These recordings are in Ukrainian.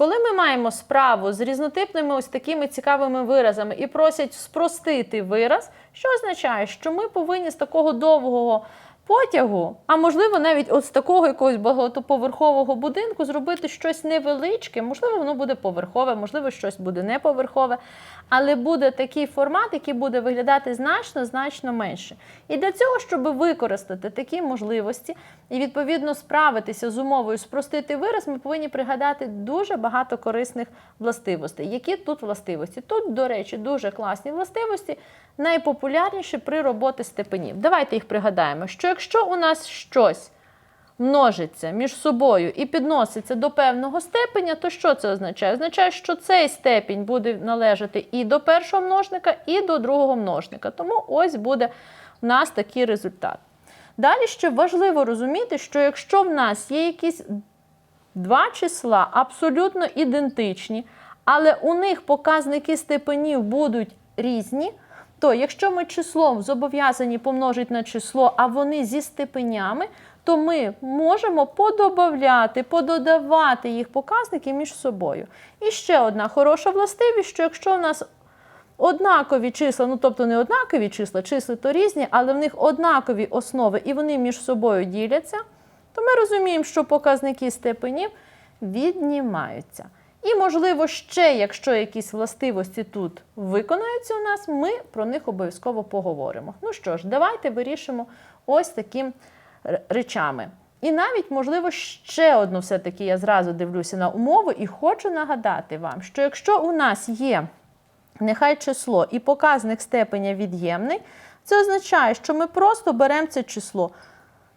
Коли ми маємо справу з різнотипними ось такими цікавими виразами і просять спростити вираз, що означає, що ми повинні з такого довгого потягу, а можливо, навіть от з такого якогось багатоповерхового будинку зробити щось невеличке, можливо, воно буде поверхове, можливо, щось буде неповерхове, але буде такий формат, який буде виглядати значно, значно менше. І для цього, щоб використати такі можливості і відповідно справитися з умовою спростити вираз, ми повинні пригадати дуже багато корисних властивостей. Які тут властивості? Тут, до речі, дуже класні властивості, найпопулярніші при роботі степенів. Давайте їх пригадаємо, що якщо у нас щось множиться між собою і підноситься до певного степеня, то що це означає? Означає, що цей степінь буде належати і до першого множника, і до другого множника. Тому ось буде у нас такий результат. Далі ще важливо розуміти, що якщо в нас є якісь два числа абсолютно ідентичні, але у них показники степенів будуть різні, то якщо ми числом зобов'язані помножити на число, а вони зі степенями, то ми можемо подобавляти, пододавати їх показники між собою. І ще одна хороша властивість, що якщо у нас однакові числа, ну тобто не однакові числа, числи то різні, але в них однакові основи і вони між собою діляться, то ми розуміємо, що показники степенів віднімаються. І, можливо, ще, якщо якісь властивості тут виконаються у нас, ми про них обов'язково поговоримо. Ну що ж, давайте вирішимо ось таким речами. І навіть, можливо, ще одну все-таки я зразу дивлюся на умову і хочу нагадати вам, що якщо у нас є нехай число і показник степеня від'ємний, це означає, що ми просто беремо це число,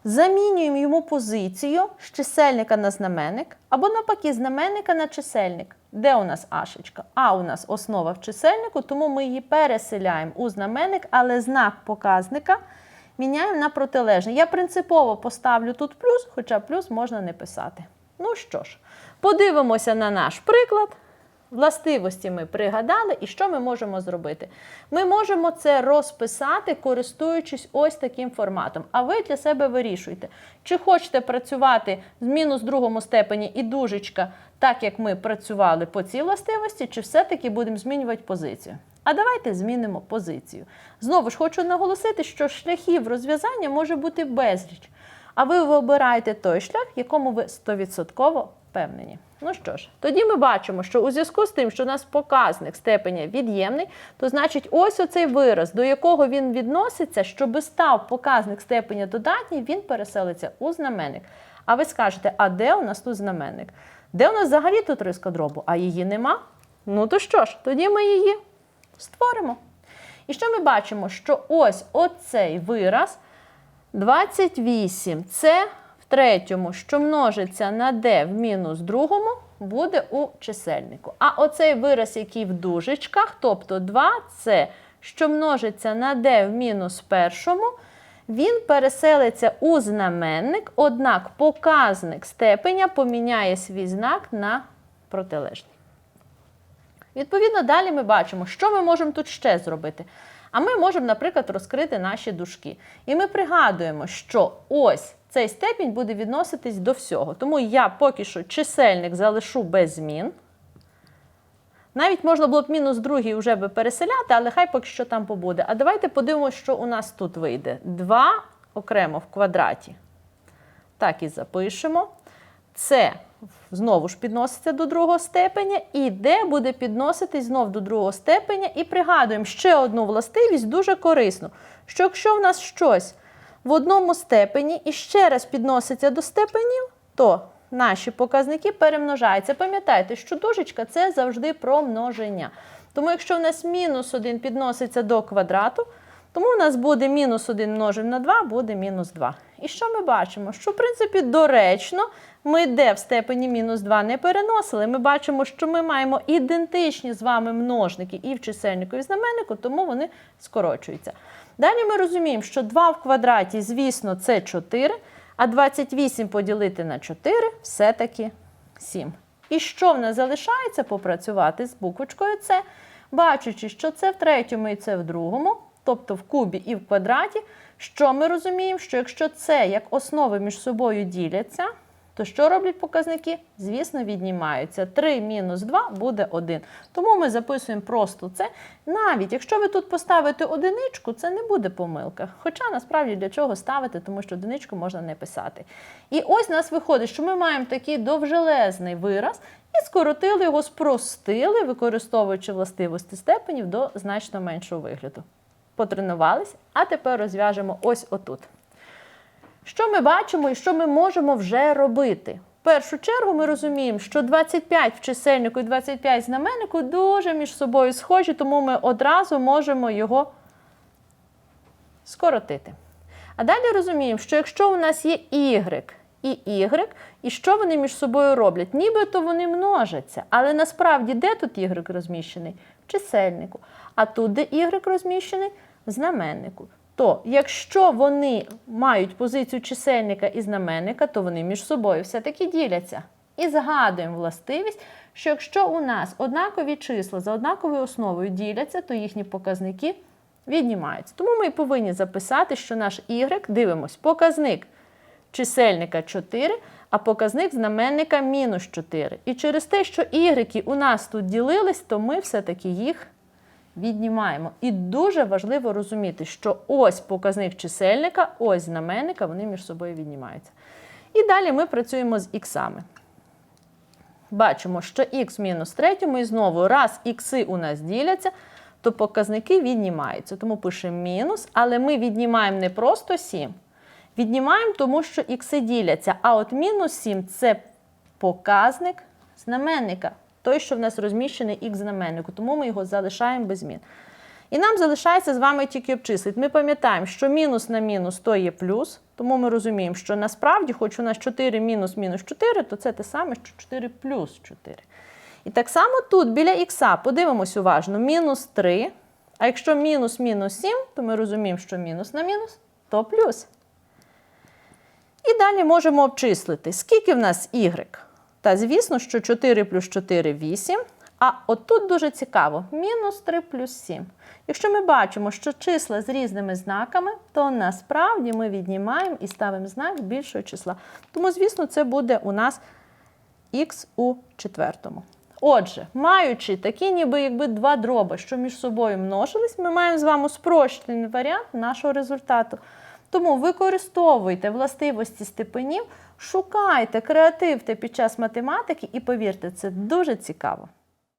замінюємо йому позицію з чисельника на знаменник, або навпаки, знаменника на чисельник. Де у нас ашечка? А у нас основа в чисельнику, тому ми її переселяємо у знаменник, але знак показника міняємо на протилежний. Я принципово поставлю тут плюс, хоча плюс можна не писати. Ну що ж, подивимося на наш приклад. Властивості ми пригадали, і що ми можемо зробити? Ми можемо це розписати, користуючись ось таким форматом. А ви для себе вирішуйте, чи хочете працювати з мінус другому степені і дужечка, так як ми працювали по цій властивості, чи все-таки будемо змінювати позицію. А давайте змінимо позицію. Знову ж хочу наголосити, що шляхів розв'язання може бути безліч. А ви вибираєте той шлях, в якому ви 100% впевнені. Ну що ж, тоді ми бачимо, що у зв'язку з тим, що у нас показник степеня від'ємний, то значить ось оцей вираз, до якого він відноситься, щоб став показник степеня додатній, він переселиться у знаменник. А ви скажете, а де у нас тут знаменник? Де у нас взагалі тут риска дробу? А її нема? Ну то що ж, тоді ми її створимо. І що ми бачимо? Що ось оцей вираз 28 це в третьому, що множиться на d в мінус другому, буде у чисельнику. А оцей вираз, який в дужечках, тобто 2 це що множиться на d в мінус першому, він переселиться у знаменник, однак показник степеня поміняє свій знак на протилежний. Відповідно, далі ми бачимо, що ми можемо тут ще зробити. А ми можемо, наприклад, розкрити наші дужки. І ми пригадуємо, що ось цей степінь буде відноситись до всього. Тому я поки що чисельник залишу без змін. Навіть можна було б мінус другий вже би переселяти, але хай поки що там побуде. А давайте подивимося, що у нас тут вийде. 2 окремо в квадраті. Так і запишемо. Це знову ж підноситься до другого степеня, і d буде підноситись знов до другого степеня. І пригадуємо ще одну властивість дуже корисну, що якщо в нас щось в одному степені і ще раз підноситься до степенів, то наші показники перемножаються. Пам'ятайте, що дужечка це завжди про множення. Тому якщо в нас мінус 1 підноситься до квадрату, тому в нас буде мінус 1 множимо на 2, буде мінус 2. І що ми бачимо? Що, в принципі, доречно ми де в степені мінус 2 не переносили. Ми бачимо, що ми маємо ідентичні з вами множники і в чисельнику, і в знаменнику, тому вони скорочуються. Далі ми розуміємо, що 2 в квадраті, звісно, це 4, а 28 поділити на 4 все-таки 7. І що в нас залишається попрацювати з буквочкою С, бачачи, що це в третьому і це в другому, тобто в кубі і в квадраті, що ми розуміємо, що якщо це як основи між собою діляться, то що роблять показники? Звісно, віднімаються. 3 мінус 2 буде 1. Тому ми записуємо просто це. Навіть якщо ви тут поставите одиничку, це не буде помилка. Хоча насправді для чого ставити, тому що одиничку можна не писати. І ось у нас виходить, що ми маємо такий довжелезний вираз і скоротили його, спростили, використовуючи властивості степенів до значно меншого вигляду. Потренувались, а тепер розв'яжемо ось отут. Що ми бачимо і що ми можемо вже робити? В першу чергу ми розуміємо, що 25 в чисельнику і 25 в знаменнику дуже між собою схожі, тому ми одразу можемо його скоротити. А далі розуміємо, що якщо у нас є y і y, і що вони між собою роблять? Нібито вони множаться, але насправді де тут y розміщений? В чисельнику. А тут, де y розміщений? В знаменнику. То, якщо вони мають позицію чисельника і знаменника, то вони між собою все-таки діляться. І згадуємо властивість, що якщо у нас однакові числа за однаковою основою діляться, то їхні показники віднімаються. Тому ми і повинні записати, що наш y, дивимось, показник чисельника 4, а показник знаменника мінус 4. І через те, що y у нас тут ділились, то ми все-таки їх віднімаємо. І дуже важливо розуміти, що ось показник чисельника, ось знаменника, вони між собою віднімаються. І далі ми працюємо з іксами. Бачимо, що х мінус третьому, і знову раз ікси у нас діляться, то показники віднімаються. Тому пишемо мінус, але ми віднімаємо не просто 7. Віднімаємо, тому що ікси діляться. А от мінус 7 це показник знаменника, той, що в нас розміщений х знаменнику, тому ми його залишаємо без змін. І нам залишається з вами тільки обчислити. Ми пам'ятаємо, що мінус на мінус то є плюс, тому ми розуміємо, що насправді, хоч у нас 4 мінус мінус 4, то це те саме, що 4 плюс 4. І так само тут біля х подивимось уважно, мінус 3. А якщо мінус мінус 7, то ми розуміємо, що мінус на мінус то плюс. І далі можемо обчислити, скільки в нас y. Та звісно, що 4 плюс 4 8. А отут дуже цікаво: мінус 3 плюс 7. Якщо ми бачимо, що числа з різними знаками, то насправді ми віднімаємо і ставимо знак більшого числа. Тому, звісно, це буде у нас х у четвертому. Отже, маючи такі, ніби якби два дроби, що між собою множились, ми маємо з вами спрощений варіант нашого результату. Тому використовуйте властивості степенів, шукайте, креативте під час математики і повірте, це дуже цікаво.